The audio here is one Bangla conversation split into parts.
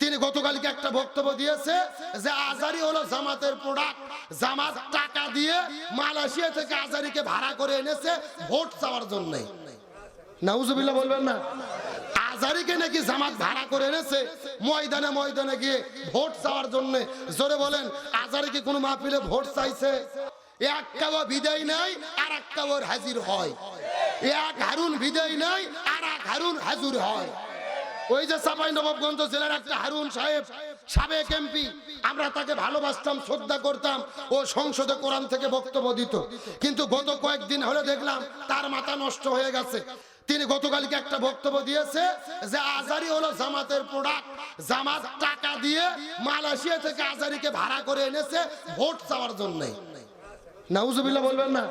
তিনি গতকালকে একটা বক্তব্য দিয়েছে যে আজারি হলো জামাতের প্রোডাক্ট জামাত টাকা দিয়ে মালয়েশিয়া থেকে আজারিকে ভাড়া করে এনেছে ভোট চাওয়ার জন্য। নাউজুবিল্লাহ বলবেন না? আজারিকে নাকি জামাত ভাড়া করে এনেছে ময়দানে ময়দানে গিয়ে ভোট চাওয়ার জন্য। জোরে বলেন আজারিকে কোনো মাহফিলে ভোট চাইছে? এক বিদায় নাই আর এক হাজির হয়। এক হারুন বিদায় নাই আর এক হারুন হাজুর হয়। ওই যে চাপাই নবাবগঞ্জ জেলার একটা হারুন সাহেব, সাবেক এমপি, আমরা তাকে ভালোবাসতাম, শ্রদ্ধা করতাম, ও সংসদে কোরআন থেকে বক্তব্য দিত। কিন্তু গত কয়েকদিন হলে দেখলাম তার মাথা নষ্ট হয়ে গেছে। তিনি গতকালকে একটা বক্তব্য দিয়েছে যে আজারি হলো জামাতের প্রোডাক্ট জামাত টাকা দিয়ে মালয়েশিয়া থেকে আজারিকে ভাড়া করে এনেছে, ভোট চাওয়ার জন্য। নাউজুবিল্লাহ বলবেন না?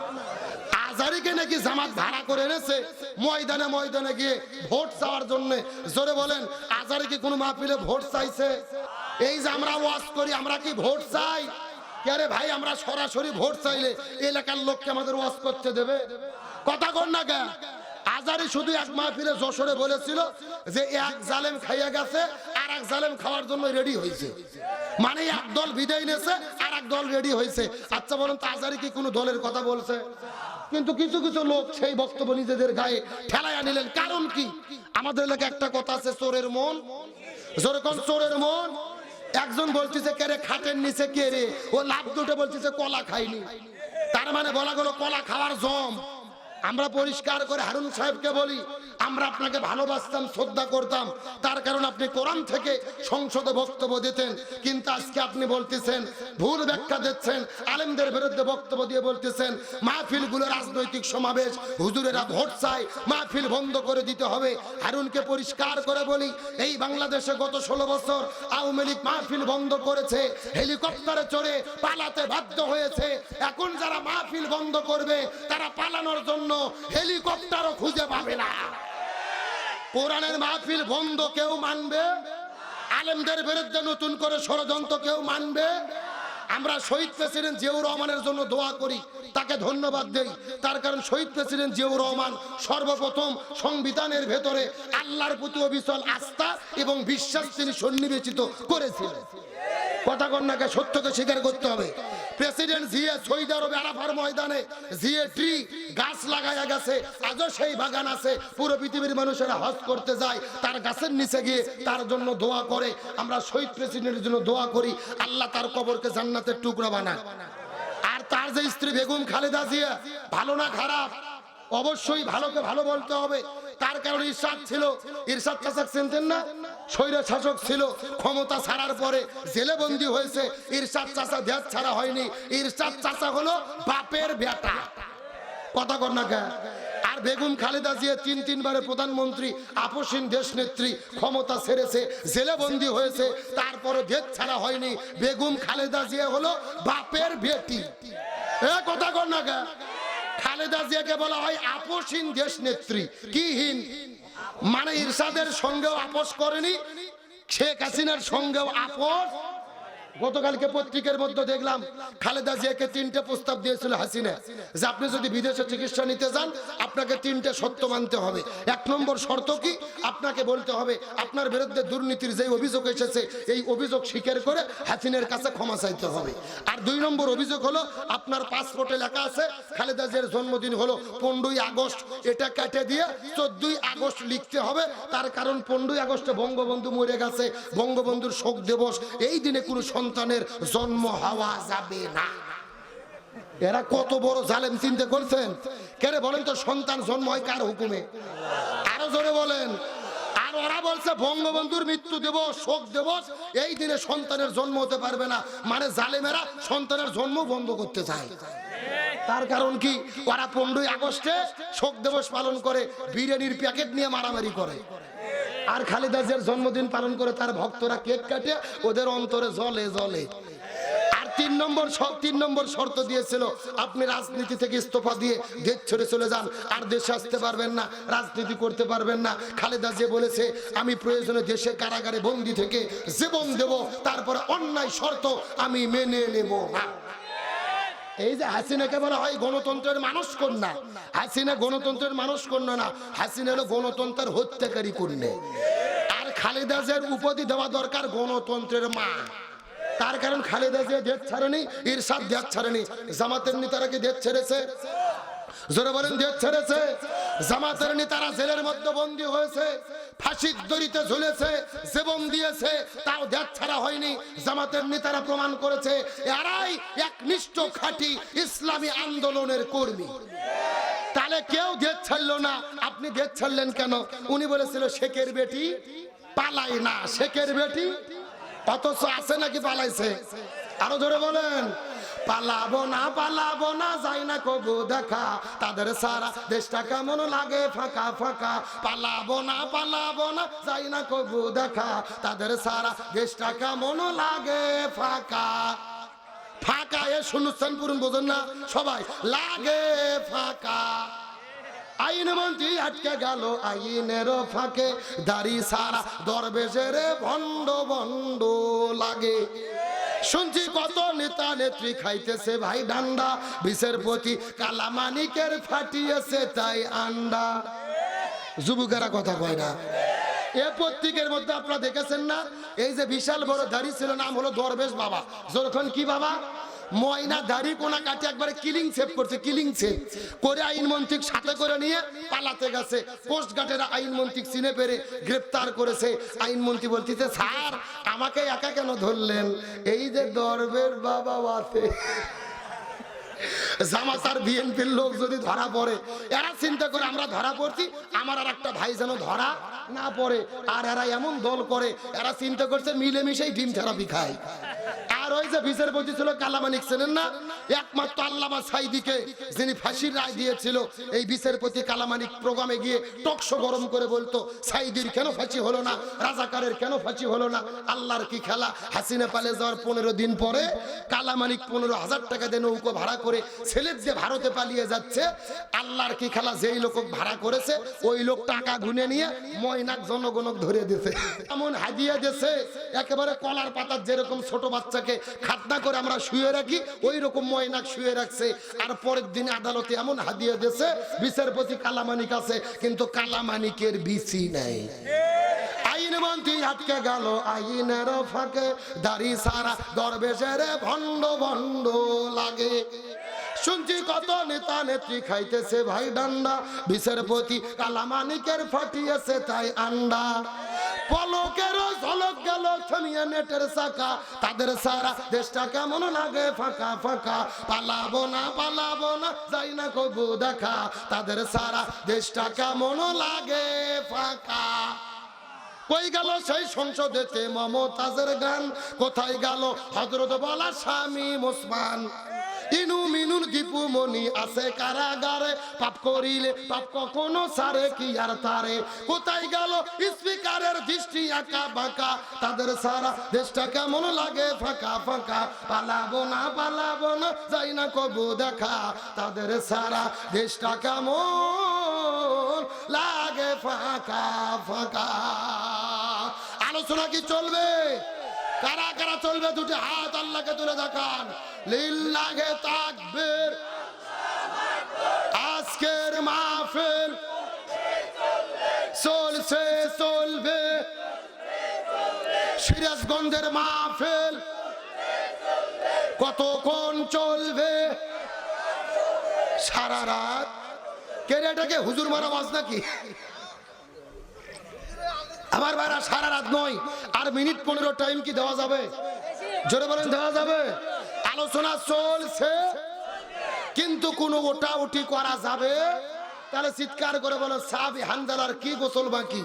আজারিকে নাকি জামাত ভাড়া করে এনেছে? ময়দানে ময়দানে গিয়ে ভোট চাওয়ার জন্য। জোরে বলেন আজারিকে কোনো মাহফিলে ভোট চাইছে? এই যে আমরা ওয়াজ করি, আমরা কি ভোট চাই? আরে ভাই, আমরা সরাসরি ভোট চাইলে এলাকার লোককে আমাদের ওয়াজ করতে দেবে? কথা কর না কে আজারি শুধু এক মাহফিলে যশোরে বলেছিল যে এক জালেম খাইয়া গেছে, আর এক জালেম খাওয়ার জন্য রেডি হয়েছে মানে এক দল বিদায় নিয়েছে, আর এক দল রেডি হয়েছে আচ্ছা বলুন, তো আজারি কি কোনো দলের কথা বলছে? কিন্তু কিছু কিছু লোক সেই বক্তব্য নিজেদের গায়ে ঠেলাইয়া নিলেন। কারণ কি? আমাদের এলাকা একটা কথা আছে, চোরের মন। জোরে কোন চোরের মন? একজন বলতেছে, কে রে, খাটের নিচে কে রে? ও লাভ দুটো বলতেছে, কলা খাইনি। তার মানে বলা গেল, কলা খাওয়ার জম। আমরা পরিষ্কার করে হারুন সাহেবকে বলি, আমরা আপনাকে ভালোবাসতাম, শ্রদ্ধা করতাম। তার কারণ আপনি কোরআন থেকে সংসদে বক্তব্য দিতেন, কিন্তু আজকে আপনি বলতেছেন, ভুল ব্যাখ্যা দিচ্ছেন, আলেমদের বিরুদ্ধে বক্তব্য দিয়ে বলতেছেন, মাহফিলগুলো রাজনৈতিক সমাবেশ, হুজুরেরা ভোট চায়, মাহফিল বন্ধ করে দিতে হবে। হারুনকে পরিষ্কার করে বলি, এই বাংলাদেশে গত ষোলো বছর আওয়ামী লীগ মাহফিল বন্ধ করেছে, হেলিকপ্টারে চড়ে পালাতে বাধ্য হয়েছে। এখন যারা মাহফিল বন্ধ করবে, তারা পালানোর জন্য হেলিকপ্টারও খুঁজে পাবে না। কোরআনের মাহফিল বন্ধ কেউ মানবে? আলেমদের বিরুদ্ধে নতুন করে ষড়যন্ত্র কেউ মানবে? আমরা শহীদ প্রেসিডেন্ট জিয়াউর রহমানের জন্য দোয়া করি, তাকে ধন্যবাদ দেই। তার কারণ শহীদ প্রেসিডেন্ট জিয়াউর রহমান সর্বপ্রথম সংবিধানের ভেতরে আল্লাহর প্রতি অবিচল আস্থা এবং বিশ্বাস তিনি সন্নিবেচিত করেছিলেন। কথা কন্যাকে সত্যকে স্বীকার করতে হবে। প্রেসিডেন্ট জিয়া সৌদি আরবে আরাফার ময়দানে জিএ ট্রি গাছ লাগায়া গেছে। আজও সেই বাগান আছে। পুরো পৃথিবীর মানুষেরা হজ করতে যায়। তার গাছের নিচে গিয়ে তার জন্য দোয়া করে। আমরা শহীদ প্রেসিডেন্টের জন্য দোয়া করি। আল্লাহ তার কবরকে জান্নাতের টুকরা বানায়। আর তার যে স্ত্রী বেগম খালেদা জিয়া, ভালো না খারাপ? অবশ্যই ভালোকে ভালো বলতে হবে। তার কারণে ইরশাদ ছিল। ইরশাদ চাষক চিনতেন না? স্বৈরা শাসক ছিল। ক্ষমতা ছাড়ার পরে জেলে বন্দি হয়েছে। ইরশাদ চাষা দেশ ছাড়া হয়নি। ইরশাদ চাষা হলো বাপের বেটা। কথা কর না কে? আর বেগম খালেদা জিয়া তিন তিনবারে প্রধানমন্ত্রী, আপসীন দেশ নেত্রী ক্ষমতা ছেড়েছে, জেলে বন্দি হয়েছে, তারপরে দেশ ছাড়া হয়নি। বেগম খালেদা জিয়া হলো বাপের বেটি। এ, কথা কর না কে? খালেদা জিয়াকে বলা হয় আপোষহীন দেশ নেত্রী। কিহীন? মানে ইরশাদের সঙ্গেও আপোষ করেনি, শেখ হাসিনার সঙ্গেও আপোষ গতকালকে পত্রিকার মধ্যে দেখলাম খালেদা জিয়াকে তিনটে প্রস্তাব দিয়েছিল হাসিনা। যে আপনি যদি বিদেশে চিকিৎসা নিতে যান, আপনাকে তিনটে সত্য মানতে হবে। এক নম্বর শর্ত কি? আপনাকে বলতে হবে, আপনার বিরুদ্ধে দুর্নীতির যে অভিযোগ এসেছে, এই অভিযোগ স্বীকার করে হাসিনের কাছে ক্ষমা চাইতে হবে। আর দুই নম্বর অভিযোগ হলো, আপনার পাসপোর্টে লেখা আছে, খালেদা জিয়ার জন্মদিন হলো পনেরোই আগস্ট। এটা কেটে দিয়ে চোদ্দই আগস্ট লিখতে হবে। তার কারণ পনেরোই আগস্টে বঙ্গবন্ধু মরে গেছে, বঙ্গবন্ধুর শোক দিবস। এই দিনে কোনো সন্তানের জন্ম হওয়া যাবে না। এরা কত বড় জালেম চিন্তা করছেন? কেরে বলেন তো সন্তান জন্ম হয় কার হুকুমে? আরও জোরে বলেন। এই দিনে সন্তানের জন্ম হতে পারবে না। মানে জালেমেরা সন্তানের জন্ম বন্ধ করতে চায়। তার কারণ কি? ওরা পনেরোই আগস্টে শোক দিবস পালন করে, বিরিয়ানির প্যাকেট নিয়ে মারামারি করে। আর খালেদা জিয়ার জন্মদিন পালন করে তার ভক্তরা কেক কাটে, ওদের অন্তরে জলে জলে তিন নম্বর তিন নম্বর শর্ত দিয়েছিল, আপনি রাজনীতি থেকে ইস্তফা দিয়ে দেশ ছেড়ে চলে যান, আর দেশে আসতে পারবেন না, রাজনীতি করতে পারবেন না। খালেদা যে বলেছে, আমি প্রয়োজনে দেশের কারাগারে বন্দি থেকে জীবন দেব, তারপরে অন্যায় শর্ত আমি মেনে নেব না। এই যে হাসিনাকে বলা হয় গণতন্ত্রের মানুষ কন্যা হাসিনা গণতন্ত্রের মানুষ কন্যা না, হাসিনা হলো গণতন্ত্রের হত্যাকারী কন্যা। আর খালেদা জিয়ার উপাধি দেওয়া দরকার গণতন্ত্রের মা। তার কারণ খালেদা জিয়া দেশ ছাড়েনি, ইরশাদ দেশ ছাড়েনি, জামাতের নেতারা কি দেশ ছেড়েছে? জোরে বলেন দেশ ছেড়েছে। জামাতের নেতারা জেলের মধ্যে বন্দী হয়েছে, ফাঁসির দড়িতে ঝুলেছে, জীবন দিয়েছে, তাও দেশ ছাড়া হয়নি। জামাতের নেতারা প্রমাণ করেছে, এরাই একনিষ্ঠ খাঁটি ইসলামী আন্দোলনের কর্মী। তাহলে কেউ দেশ ছাড়লো না, আপনি দেশ ছাড়লেন কেন? উনি বলেছিল, শেখের বেটি পালাই না, শেখের বেটি অথচ আছে নাকি পালাইছে? আরও ধরে বলেন। পালাবো না পালাবো না, যাই না কবু দেখা। তাদের সারা দেশটা কেমন লাগে? ফাঁকা ফাঁকা। পালাবো না পালাবো না, যাই না কবু দেখা। তাদের সারা দেশটা কেমন লাগে? ফাঁকা। ফাঁকা এ শুনুচ্ছেন পুরুন বোঝেন না? সবাই, লাগে ফাঁকা। আইন মন্ত্রী আটকে গেল আইনের ফাঁকে। দাড়ি সারা দরবেশের ভণ্ড ভণ্ড লাগে। শুনছি কত নেতা নেত্রী খাইতেছে ভাই ডান্ডা। বিষের প্রতি কালামানিকের ফাটিয়েছে তাই আন্ডা। যুবকেরা কথা কয় না। এ পত্রিকের মধ্যে আপনারা দেখেছেন না? এই যে বিশাল বড় দাড়ি ছিল, নাম হলো দরবেশ বাবা। যখন কি বাবা? ময়না দাড়ি কোনা কাটে একবারে কিলিং সেভ করছে কিলিং সেভ করে আইন মন্ত্রী সাথে করে নিয়ে পালাতে গেছে। কোস্ট গার্ডের আইন মন্ত্রী চিনে পেরে গ্রেপ্তার করেছে। আইন মন্ত্রী বলতেছে, স্যার, আমাকে একা কেন ধরলেন? এই যে দরবেশ বাবা আছে। জামাতার বিএনপির লোক যদি ধরা পড়ে, এরা চিন্তা করে আমরা ধরা পড়ছি, আমার আর একটা ভাই যেন ধরা না পড়ে। আর এরা এমন দল করে, এরা চিন্তা করছে মিলেমিশেই ডিম থেরাপি খায়। আর ওই যে বিচার প্রতি ছিল, কালামানিক চেনেন না? একমাত্র আল্লামা সাইদিকে যিনি ফাঁসির রায় দিয়েছিল, এই বিচারপতি কালামানিক প্রোগ্রামে গিয়ে টকশো গরম করে বলতো, সাইদির কেন ফাঁসি হলো না? রাজাকারের কেন ফাঁসি হলো না? আল্লাহর কি খেলা? হাসিনা পালে যাওয়ার পনেরো দিন পরে কালামানিক পনেরো হাজার টাকা দিয়ে নৌকো ভাড়া করে ছেলের যে ভারতে পালিয়ে যাচ্ছে, আল্লাহর কি খেলা? যেই লোক ভাড়া করেছে, ওই লোক টাকা গুনে নিয়ে ময়নাক জনগণক ধরে দিতে এমন হাদিয়া দিয়েছে, একেবারে কলার পাতার যেরকম ছোট বাচ্চাকে খাতনা করে আমরা শুয়ে রাখি ওই রকম ময়নাক শুয়ে রাখছে। আর পরের দিন আদালতে এমন হাদিয়া দিয়েছে, বিচারপতি কালামানিক আছে, কিন্তু কালামানিকের বিচি নেই। বিচারপতি কালামানিকের ফাটিয়েছে তাই আন্ডা। তাদের সারা কেমন লাগে? ফাঁকা ফাঁকা। না না কবু দেখা। তাদের সারা কেমন লাগে? ফাঁকা। কই গেল সেই মমতাজের গান? কোথায় গেল হজরত বলা স্বামী মুসমান? ইনু মিনুন দীপু মনি আছে কারাগারে। পাপ করিলে পাপ কখনো সারে, কি আর তারে? কোথায় গেল স্পিকারের দৃষ্টি আঁকা বাঁকা? তাদের সারা দেশটা কেমন লাগে ফাঁকা ফাঁকা? পালাবো না পালাবো না, যাই না কবু দেখা। তাদের সারা দেশটা কেমন লাগে ফাঁকা ফাঁকা? আলোচনা কি চলবে? কারা কারা চলবে দুটি হাত আল্লাহকে তুলে দেখান। লিল্লাহে তাকবীর। আজকের মাহফিল চলছে, চলবে। সিরাজগঞ্জের মাহফিল কতক্ষণ চলবে? সারা রাত। কে এটাকে হুজুর মারা বাজ নাকি? আমার ভাইরা, সারা রাত নয়, আর মিনিট পনেরো টাইম কি দেওয়া যাবে? জোরে বলেন, দেওয়া যাবে? আলোচনা চলছে। কিন্তু কোনো ওটা উঠি করা যাবে? তাহলে চিৎকার করে বলো সাবি হানজালার কি গোসল বাকি?